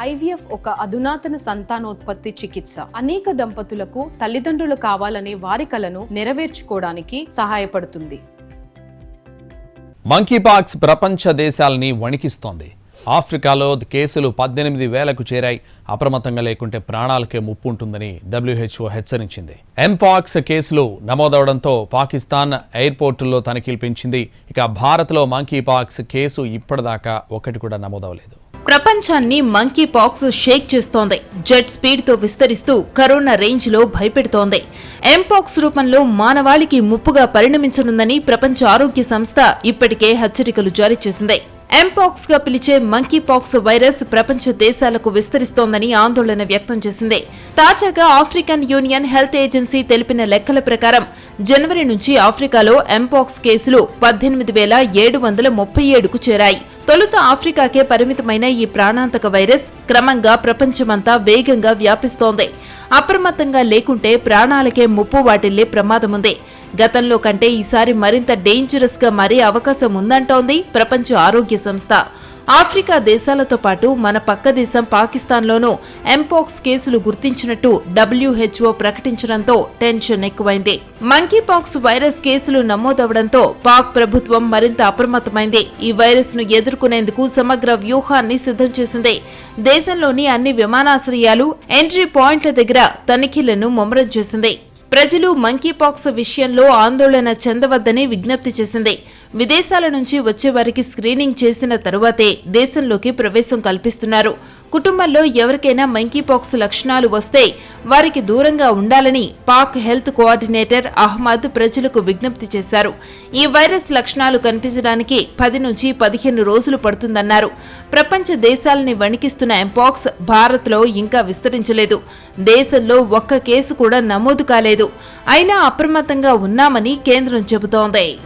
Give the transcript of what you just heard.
IVF ఒక అధునాతన సంతానోత్పత్తి చికిత్స. అనేక దంపతులకు తల్లిదండ్రులు కావాలనే వారి కలను నెరవేర్చుకోవడానికి సహాయపడుతుంది. మంకీపాక్స్ ప్రపంచ దేశాలని వణికిస్తోంది. ఆఫ్రికాలో కేసులు పద్దెనిమిది వేలకు చేరాయి. అప్రమత్తంగా లేకుంటే ప్రాణాలకే ముప్పు ఉంటుందని డబ్ల్యూహెచ్ఓ హెచ్చరించింది. ఎంపాక్స్ కేసులు నమోదవడంతో పాకిస్తాన్ ఎయిర్పోర్టుల్లో తనిఖీలు పెంచింది. ఇక భారత్లో మంకీపాక్స్ కేసు ఇప్పటిదాకా ఒకటి కూడా నమోదవలేదు. ప్రపంచాన్ని మంకీ పాక్స్ షేక్ చేస్తోంది. జెట్ స్పీడ్తో విస్తరిస్తూ కరోనా రేంజ్లో భయపెడుతోంది. ఎంపాక్స్ రూపంలో మానవాళికి ముప్పుగా పరిణమించనుందని ప్రపంచ ఆరోగ్య సంస్థ ఇప్పటికే హెచ్చరికలు జారీ చేసింది. ఎంపాక్స్గా పిలిచే మంకీ పాక్స్ వైరస్ ప్రపంచ దేశాలకు విస్తరిస్తోందని ఆందోళన వ్యక్తం చేసింది. తాజాగా ఆఫ్రికన్ యూనియన్ హెల్త్ ఏజెన్సీ తెలిపిన లెక్కల ప్రకారం జనవరి నుంచి ఆఫ్రికాలో ఎంపాక్స్ కేసులు పద్దెనిమిది వేల ఏడు వందల ముప్పై ఏడుకు చేరాయి. తొలుత ఆఫ్రికాకే పరిమితమైన ఈ ప్రాణాంతక వైరస్ క్రమంగా ప్రపంచమంతా వేగంగా వ్యాపిస్తోంది. అప్రమత్తంగా లేకుంటే ప్రాణాలకే ముప్పు వాటిల్లే ప్రమాదముంది. గతంలో కంటే ఈసారి మరింత డేంజరస్గా మారే అవకాశం ఉందంటోంది ప్రపంచ ఆరోగ్య సంస్థ. ఆఫ్రికా దేశాలతో పాటు మన పక్క దేశం పాకిస్తాన్లోనూ ఎంపాక్స్ కేసులు గుర్తించినట్టు డబ్ల్యూహెచ్ఓ ప్రకటించడంతో టెన్షన్ ఎక్కువైంది. మంకీపాక్స్ వైరస్ కేసులు నమోదవడంతో పాక్ ప్రభుత్వం మరింత అప్రమత్తమైంది. ఈ వైరస్ను ఎదుర్కొనేందుకు సమగ్ర వ్యూహాన్ని సిద్ధం చేసింది. దేశంలోని అన్ని విమానాశ్రయాలు ఎంట్రీ పాయింట్ల దగ్గర తనిఖీలను ముమ్మరం చేసింది. ప్రజలు మంకీపాక్స్ విషయంలో ఆందోళన చెందవద్దని విజ్ఞప్తి చేసింది. విదేశాల నుంచి వచ్చే వారికి స్క్రీనింగ్ చేసిన తరువాతే దేశంలోకి ప్రవేశం కల్పిస్తున్నారు. కుటుంబంలో ఎవరికైనా మంకీపాక్స్ లక్షణాలు వస్తే వారికి దూరంగా ఉండాలని పాక్ హెల్త్ కోఆర్డినేటర్ అహ్మద్ ప్రజలకు విజ్ఞప్తి చేశారు. ఈ వైరస్ లక్షణాలు కనిపించడానికి పది నుంచి పదిహేను రోజులు పడుతుందన్నారు. ప్రపంచ దేశాలని వణికిస్తున్న ఎంపాక్స్ భారత్లో ఇంకా విస్తరించలేదు. దేశంలో ఒక్క కేసు కూడా నమోదు కాలేదు. అయినా అప్రమత్తంగా ఉన్నామని కేంద్రం చెబుతోంది.